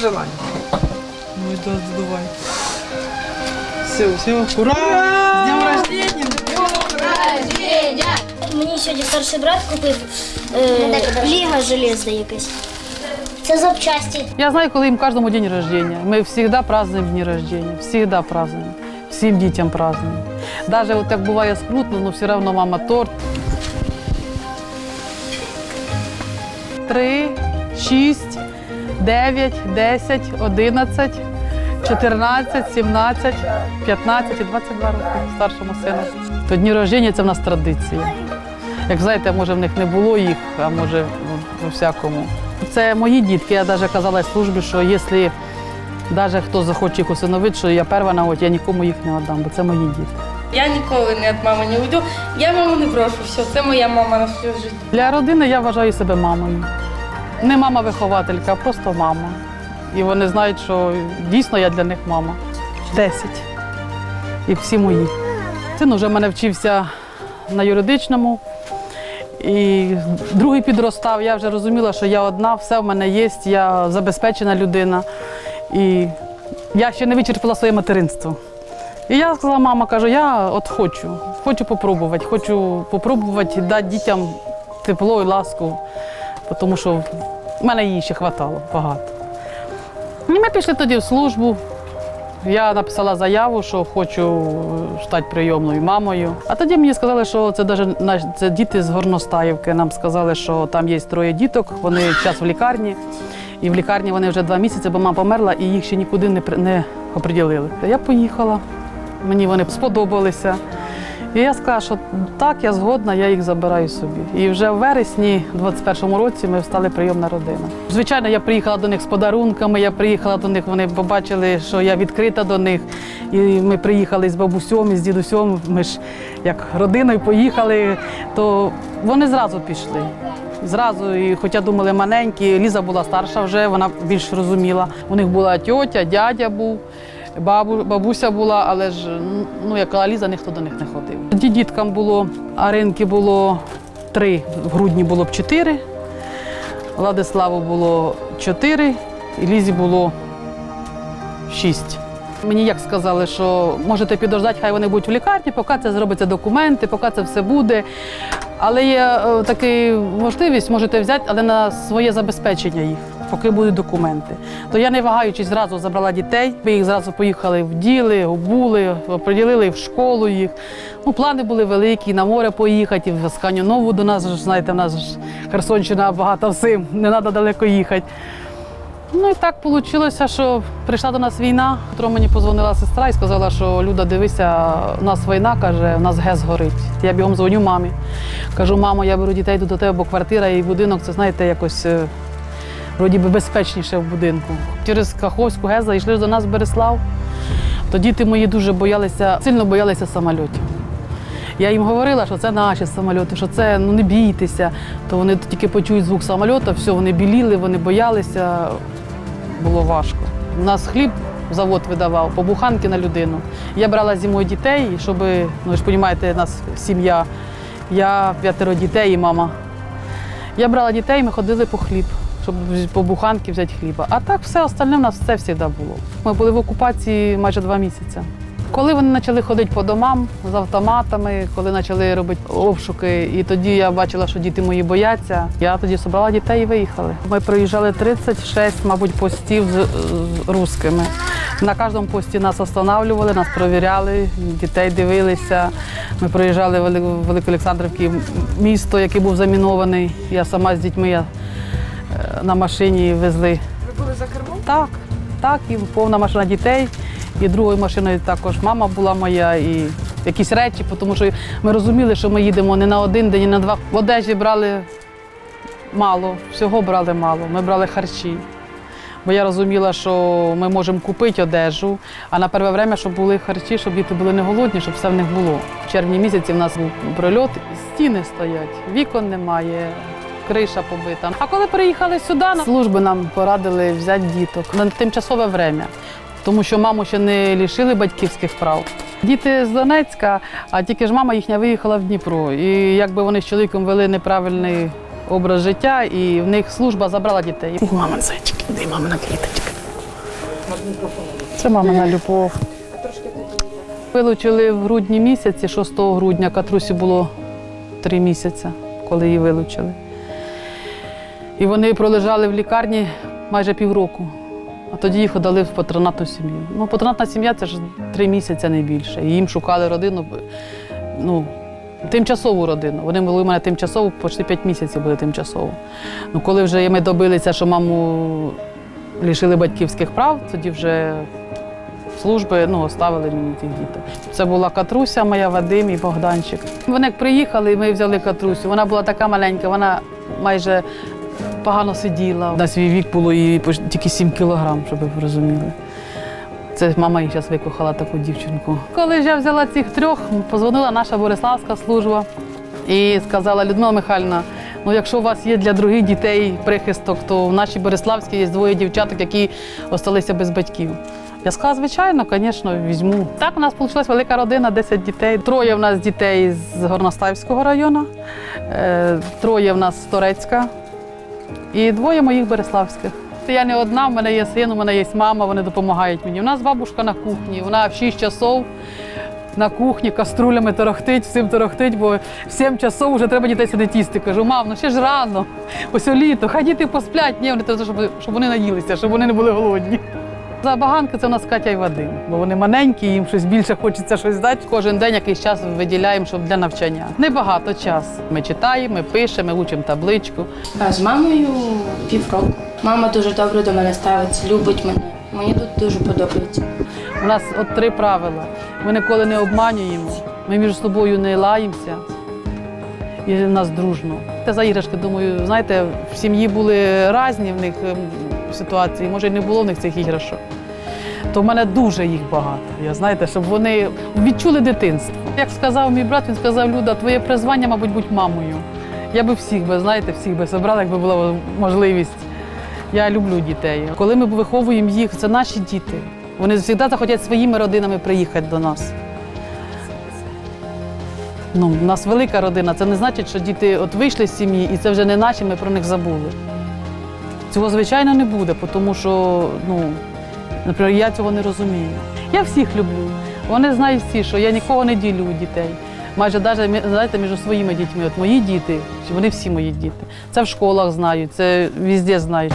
желання. Ну, это задувай. Все, все, ура! С днем рождения! Мені сьогодні старший брат купив е, Ліга железна якась. Це запчасті. Я знаю, коли їм кожному день рождения. Ми завжди празднуємо дні рождения. Всегда празднуємо. Всім дітям празднуємо. Навіть от як буває скрутно, але все одно мама торт. Три, шість, дев'ять, десять, одинадцять, чотирнадцять, сімнадцять, п'ятнадцять і двадцять два роки старшому сину. То дні рождення це в нас традиція. Як знаєте, може в них не було їх, а може у всякому. Це мої дітки. Я навіть казала службі, що якщо навіть хто захоче їх усиновити, що я перша на я нікому їх не віддам, бо це мої діти. Я ніколи не від мами не уйду. Я маму не прошу, все, це моя мама на всю життя. Для родини я вважаю себе мамою. Не мама-вихователька, а просто мама. І вони знають, що дійсно я для них мама. Десять. І всі мої. Син вже мене вчився на юридичному. І другий підростав. Я вже розуміла, що я одна, все в мене є, я забезпечена людина. І я ще не вичерпала своє материнство. І я сказала, мама, кажу, я от хочу, хочу попробувати, хочу попробувати дати дітям тепло і ласку, тому що в мене її ще хватало багато. І ми пішли тоді в службу. Я написала заяву, що хочу стати прийомною мамою. А тоді мені сказали, що це навіть це діти з Горностаївки. Нам сказали, що там є троє діток, вони зараз в лікарні. І в лікарні вони вже два місяці, бо мама померла і їх ще нікуди не, не оприділили. Я поїхала, мені вони сподобалися. І я сказала, що так, я згодна, я їх забираю собі. І вже в вересні, 21-му році, ми стали прийомна родина. Звичайно, я приїхала до них з подарунками, я приїхала до них, вони побачили, що я відкрита до них. І ми приїхали з бабусем, і з дідусем. Ми ж як родиною поїхали, то вони зразу пішли. Зразу, і хоча думали маленькі, Ліза була старша вже, вона більш розуміла. У них була тьотя, дядя був, бабу, бабуся була, але ж ну, як казала Ліза, ніхто до них не ходив. Тоді діткам було, а ринки було три, в грудні було б чотири, Владиславу було чотири, і Лізі було шість. Мені як сказали, що можете підождати, хай вони будуть в лікарні, поки це зробиться документи, поки це все буде. Але є е, така можливість, можете взяти, але на своє забезпечення їх, поки будуть документи. То я не вагаючись, зразу забрала дітей. Ми їх зразу поїхали в діли, обули, приділили в школу їх. Ну, плани були великі, на море поїхати, в Сканю Нову до нас, знаєте, в нас ж Херсонщина багато всім, не треба далеко їхати. Ну і так вийшло, що прийшла до нас війна. Утром мені позвонила сестра і сказала, що Люда, дивися, у нас війна, каже, у нас ГЕС горить. Я бігом дзвоню мамі. Кажу, мамо, я беру дітей йду до тебе, бо квартира і будинок, це знаєте, якось е, вроді би безпечніше в будинку. Через Каховську ГЕС зайшли до нас в Береслав. То діти мої дуже боялися, сильно боялися самольотів. Я їм говорила, що це наші самольоти, що це ну не бійтеся. То вони тільки почують звук самольота, все, вони біліли, вони боялися. Було важко. У нас хліб завод видавав по буханки на людину. Я брала зимою дітей, щоб, ну ви ж розумієте, у нас сім'я. Я п'ятеро дітей і мама. Я брала дітей, ми ходили по хліб, щоб по буханки взяти хліба. А так все остальне в нас все завжди було. Ми були в окупації майже два місяці. Коли вони почали ходити по домам з автоматами, коли почали робити обшуки, і тоді я бачила, що діти мої бояться, я тоді зібрала дітей і виїхали. Ми проїжджали 36, мабуть, постів з, з русскими. На кожному пості нас останавливали, нас провіряли, дітей дивилися. Ми проїжджали в Вели- Великоолександрівки місто, яке був замінований. Я сама з дітьми я, е, на машині везли. Ви були за кермом? Так, так, і повна машина дітей. І другою машиною також мама була моя, і якісь речі, тому що ми розуміли, що ми їдемо не на один день, не на два. В одежі брали мало, всього брали мало. Ми брали харчі. Бо я розуміла, що ми можемо купити одежу, а на перше время, щоб були харчі, щоб діти були не голодні, щоб все в них було. В червні місяці в нас був прильот, стіни стоять, вікон немає, криша побита. А коли приїхали сюди, служби нам порадили взяти діток на тимчасове время, тому що маму ще не лишили батьківських прав. Діти з Донецька, а тільки ж мама їхня виїхала в Дніпро. І якби вони з чоловіком вели неправильний образ життя, і в них служба забрала дітей. Мама зайчик, де мамина квіточка. Це мамина любов. Вилучили в грудні місяці, 6 грудня, Катрусі було три місяці, коли її вилучили. І вони пролежали в лікарні майже півроку. А тоді їх подали в патронатну сім'ю. Ну, патронатна сім'я це ж три місяці не більше. І їм шукали родину, ну, тимчасову родину. Вони були у мене тимчасово, почти 5 місяців були тимчасово. Ну, коли вже ми добилися, що маму лишили батьківських прав, тоді вже служби ну, оставили мені тих дітей. Це була Катруся, моя Вадим і Богданчик. Вони як приїхали, ми взяли Катрусю. Вона була така маленька, вона майже погано сиділа. На свій вік було їй тільки 7 кілограм, щоб ви розуміли. Це мама їй зараз викохала таку дівчинку. Коли ж я взяла цих трьох, позвонила наша Бориславська служба і сказала Людмила Михайлівна, ну якщо у вас є для других дітей прихисток, то в нашій Бориславській є двоє дівчаток, які залишилися без батьків. Я сказала, звичайно, звісно, візьму. Так, у нас вийшла велика родина, 10 дітей. Троє в нас дітей з Горностаївського району, е, троє в нас з Торецька і двоє моїх береславських. Я не одна, в мене є син, у мене є мама, вони допомагають мені. У нас бабушка на кухні, вона в 6 часов на кухні каструлями торохтить, всім торохтить, бо в 7 часов вже треба дітей сюди їсти. Кажу, мам, ну ще ж рано, ось літо, хай діти посплять. Ні, вони треба, щоб вони наїлися, щоб вони не були голодні. Забаганки це у нас Катя і Вадим, бо вони маленькі, їм щось більше хочеться щось дати. Кожен день якийсь час виділяємо, щоб для навчання. Небагато часу. Ми читаємо, ми пишемо, ми учимо табличку. А з мамою півроку. Мама дуже добре до мене ставиться, любить мене. Мені тут дуже подобається. У нас от три правила. Ми ніколи не обманюємо, ми між собою не лаємося і в нас дружно. Те за іграшки, думаю, знаєте, в сім'ї були різні в них ем, ситуації, може, і не було в них цих іграшок. То в мене дуже їх багато. Я знаєте, щоб вони відчули дитинство. Як сказав мій брат, він сказав, Люда, твоє призвання, мабуть, бути мамою. Я би всіх би, знаєте, всіх би собрала, якби була можливість. Я люблю дітей. Коли ми виховуємо їх, це наші діти. Вони завжди захотять своїми родинами приїхати до нас. Ну, у нас велика родина. Це не значить, що діти от вийшли з сім'ї і це вже не наші, ми про них забули. Цього, звичайно, не буде, тому що, ну, наприклад, я цього не розумію. Я всіх люблю. Вони знають всі, що я нікого не ділю дітей. Майже навіть знаєте, між своїми дітьми. От мої діти, чи вони всі мої діти. Це в школах знають, це везде знають.